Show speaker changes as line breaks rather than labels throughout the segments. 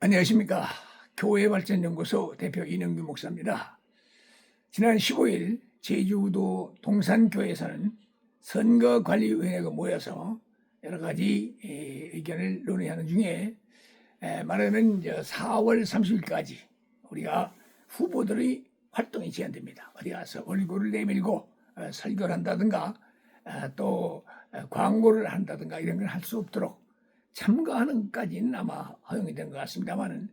안녕하십니까. 교회발전연구소 대표 이능규 목사입니다. 지난 15일 제주도 동산교회에서는 선거관리위원회가 모여서 여러 가지 에, 의견을 논의하는 중에 에, 말하면 이제 4월 30일까지 우리가 후보들의 활동이 제한됩니다. 어디 가서 얼굴을 내밀고 어, 설교를 한다든가 어, 또 어, 광고를 한다든가 이런 걸 할 수 없도록 참가하는 것까지는 아마 허용이 된 것 같습니다만은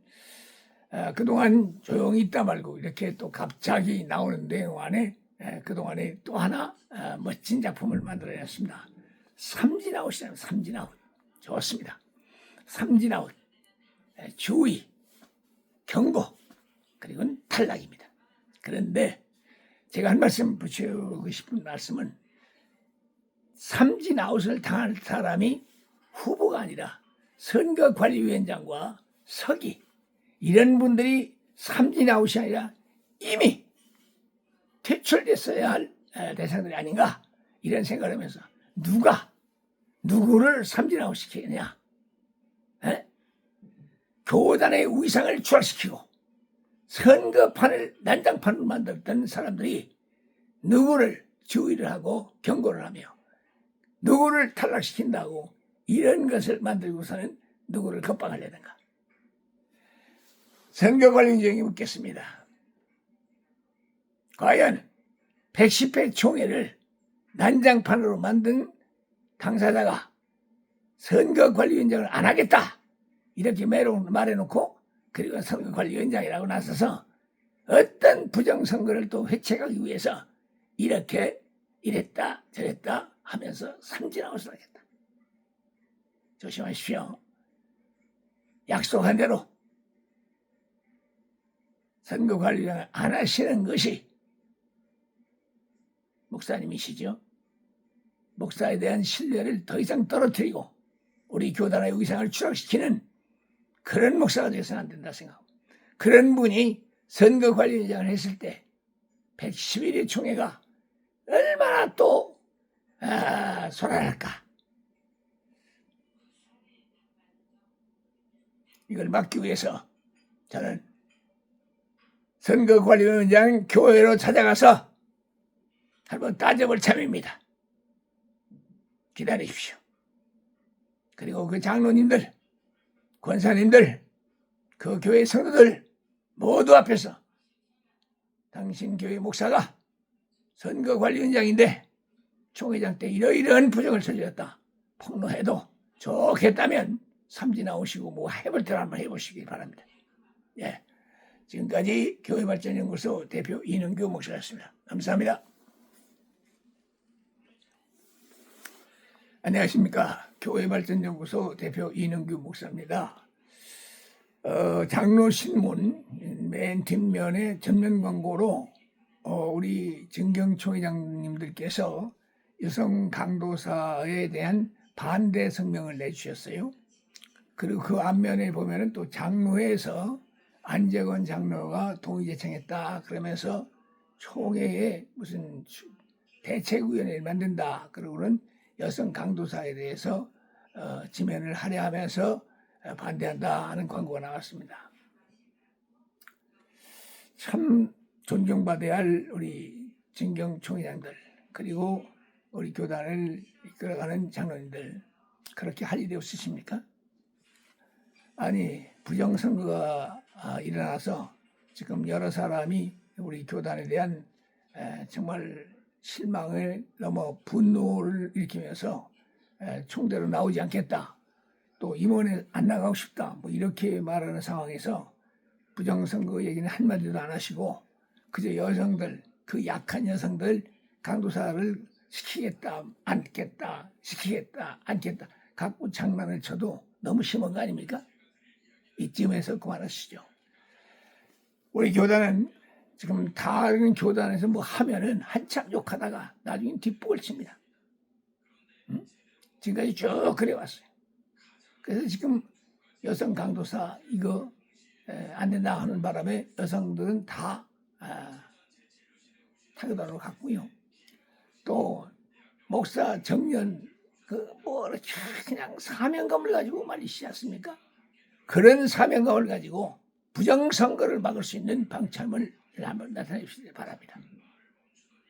어, 그동안 조용히 있다 말고 이렇게 또 갑자기 나오는 내용 안에 에, 그동안에 또 하나 어, 멋진 작품을 만들어냈습니다. 삼진아웃이라는 삼진아웃 좋습니다. 삼진아웃 에, 주의 경고 그리고 탈락입니다. 그런데 제가 한 말씀 붙이고 싶은 말씀은 삼진아웃을 당할 사람이 후보가 아니라 선거관리위원장과 서기 이런 분들이 삼진 아웃이 아니라 이미 퇴출됐어야 할 에, 대상들이 아닌가 이런 생각을 하면서 누가 누구를 삼진 아웃 시키느냐 에? 교단의 위상을 추락시키고 선거판을 난장판으로 만들었던 사람들이 누구를 주의를 하고 경고를 하며 누구를 탈락시킨다고 이런 것을 만들고서는 누구를 겁박하려는가? 선거관리위원장이 묻겠습니다. 과연 110회 총회를 난장판으로 만든 당사자가 선거관리위원장을 안 하겠다 이렇게 말해놓고 그리고 선거관리위원장이라고 나서서 어떤 부정선거를 또 회책하기 위해서 이렇게 이랬다 저랬다 하면서 삼진아웃을 하겠다. 조심하십시오. 약속한 대로 선거 관리를 안 하시는 것이 목사님이시죠. 목사에 대한 신뢰를 더 이상 떨어뜨리고 우리 교단의 의상을 추락시키는 그런 목사가 되어서는 안 된다 생각하고 그런 분이 선거 관리위원장을 했을 때 111의 총회가 얼마나 또 아, 소란할까 이걸 막기 위해서 저는 선거관리위원장 교회로 찾아가서 한번 따져볼 참입니다. 기다리십시오. 그리고 그 장로님들, 권사님들, 그 교회 성도들 모두 앞에서 당신 교회 목사가 선거관리위원장인데 총회장 때 이러이러한 부정을 저질렀다. 폭로해도 좋겠다면 삼지 나오시고 뭐 해볼 때를 한번 해보시기 바랍니다. 예. 지금까지 교회발전연구소 대표 이능규 목사였습니다. 감사합니다. 안녕하십니까. 교회발전연구소 대표 이능규 목사입니다. 어, 장로 신문 맨 뒷면에 전면 광고로 어, 우리 정경총 회장님들께서 여성 강도사에 대한 반대 성명을 내주셨어요. 그리고 그 앞면에 보면은 또 장로회에서 안재건 장로가 동의 제청했다 그러면서 총회에 무슨 대책위원회를 만든다 그러고는 여성 강도사에 대해서 어, 지면을 할애하면서 어, 반대한다 하는 광고가 나왔습니다. 참 존경받아야 할 우리 진경 총회장들 그리고 우리 교단을 이끌어가는 장로님들 그렇게 할 일이 없으십니까? 아니 부정선거가 아, 일어나서 지금 여러 사람이 우리 교단에 대한 에, 정말 실망을 넘어 분노를 일으키면서 에, 총대로 나오지 않겠다. 또 임원에 안 나가고 싶다. 뭐 이렇게 말하는 상황에서 부정선거 얘기는 한마디도 안 하시고 그저 여성들 그 약한 여성들 강도사를 시키겠다 않겠다 시키겠다 않겠다 갖고 장난을 쳐도 너무 심한 거 아닙니까? 이쯤에서 그만하시죠. 우리 교단은 지금 다른 교단에서 뭐 하면은 한참 욕하다가 나중에 뒷북을 칩니다. 응? 지금까지 쭉 그래왔어요. 그래서 지금 여성 강도사 이거 에, 안 된다 하는 바람에 여성들은 다 아, 타격단으로 갔고요. 또 목사 정년 그뭐 그냥 사명감을 가지고 말이시지 않습니까? 그런 사명감을 가지고 부정선거를 막을 수 있는 방참을 한번 나타내 주시기 바랍니다.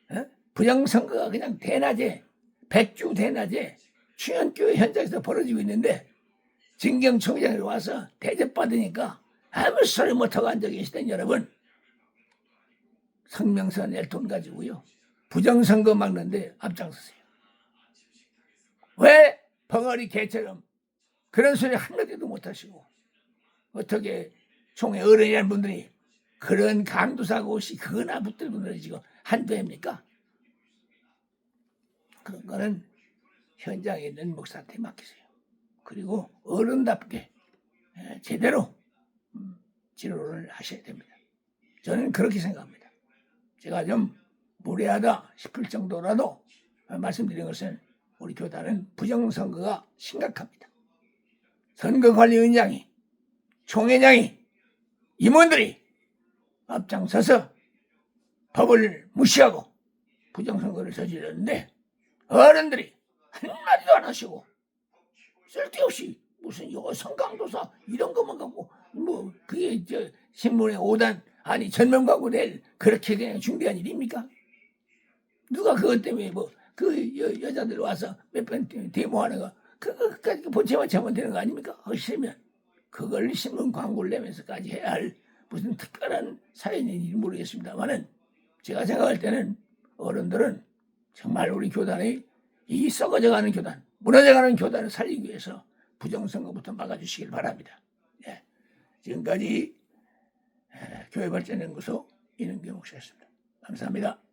어? 부정선거가 그냥 대낮에 백주 대낮에 추현교회 현장에서 벌어지고 있는데 진경총장이 와서 대접받으니까 아무 소리 못하고 앉아 계시던 여러분 성명서 낼 돈 가지고요 부정선거 막는데 앞장서세요. 왜 벙어리 개처럼 그런 소리 한마디도 못하시고 어떻게 총회 어른이라는 분들이 그런 강도사고 없이 그거나 붙들고 늘어지고 한도입니까? 그런 거는 현장에 있는 목사한테 맡기세요. 그리고 어른답게 에, 제대로 음, 지도를 하셔야 됩니다. 저는 그렇게 생각합니다. 제가 좀 무례하다 싶을 정도라도 말씀드린 것은 우리 교단은 부정선거가 심각합니다. 선거관리위원장이 총회장이 임원들이 앞장서서 법을 무시하고 부정선거를 저질렀는데 어른들이 한마디도 안 하시고 쓸데없이 무슨 여성 강도사 이런 것만 갖고 뭐 그게 저 신문에 오단 아니 전면 광고 낼 그렇게 그냥 준비한 일입니까? 누가 그것 때문에 뭐 그 여자들 와서 몇 번 데모하는 거 그거까지 본체만 차면 되는 거 아닙니까? 하시면 그걸 신문 광고를 내면서까지 해야 할 무슨 특별한 사연인지 모르겠습니다만은 제가 생각할 때는 어른들은 정말 우리 교단의 이 썩어져가는 교단, 무너져가는 교단을 살리기 위해서 부정선거부터 막아주시길 바랍니다. 예. 지금까지 에, 교회발전연구소 이능규 목사였습니다. 감사합니다.